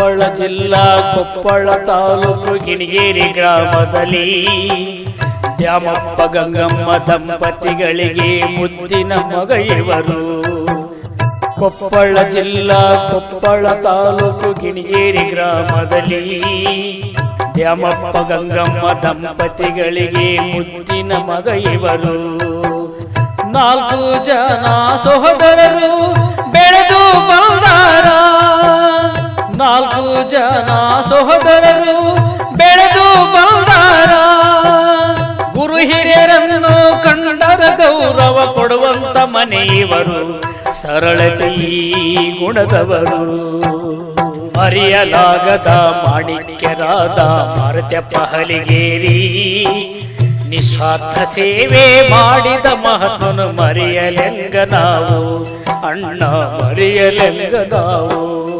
ಕೊಪ್ಪಳ ಜಿಲ್ಲಾ, ಕೊಪ್ಪಳ ತಾಲೂಕು ಗಿಣಿಗೇರಿ ಗ್ರಾಮದಲ್ಲಿ ದ್ಯಾಮಪ್ಪ, ಗಂಗಮ್ಮ ದಂಪತಿಗಳಿಗೆ ಮುದ್ದಿನ ಮಗ ಇವರು. ಕೊಪ್ಪಳ ಜಿಲ್ಲಾ, ಕೊಪ್ಪಳ ತಾಲೂಕು ಗಿಣಿಗೇರಿ ಗ್ರಾಮದಲ್ಲಿ ದ್ಯಾಮಪ್ಪ, ಗಂಗಮ್ಮ ದಂಪತಿಗಳಿಗೆ ಮುದ್ದಿನ ಮಗ ಇವರು. ನಾಲ್ಕು ಜನ ಸಹೋದರರು ಜನ ಸಹೋದರರು ಬೆಳೆದು ಬಂದಾರ. ಗುರು ಹಿರಿಯರನ್ನು ಕಂಡರ ಗೌರವ ಕೊಡುವಂತ ಮನೆಯವರು ಸರಳತೆ ಗುಣದವರು. ಮರೆಯಲಾಗದ ಮಾಣಿಕ್ಯರಾದ ಭಾರತ ಪಹಲಿಗೇರಿ, ನಿಸ್ವಾರ್ಥ ಸೇವೆ ಮಾಡಿದ ಮಹತ್ವನು ಮರೆಯಲೆಂಗ ನಾವು, ಅಣ್ಣ ಮರೆಯಲೆಂಗ ನಾವು.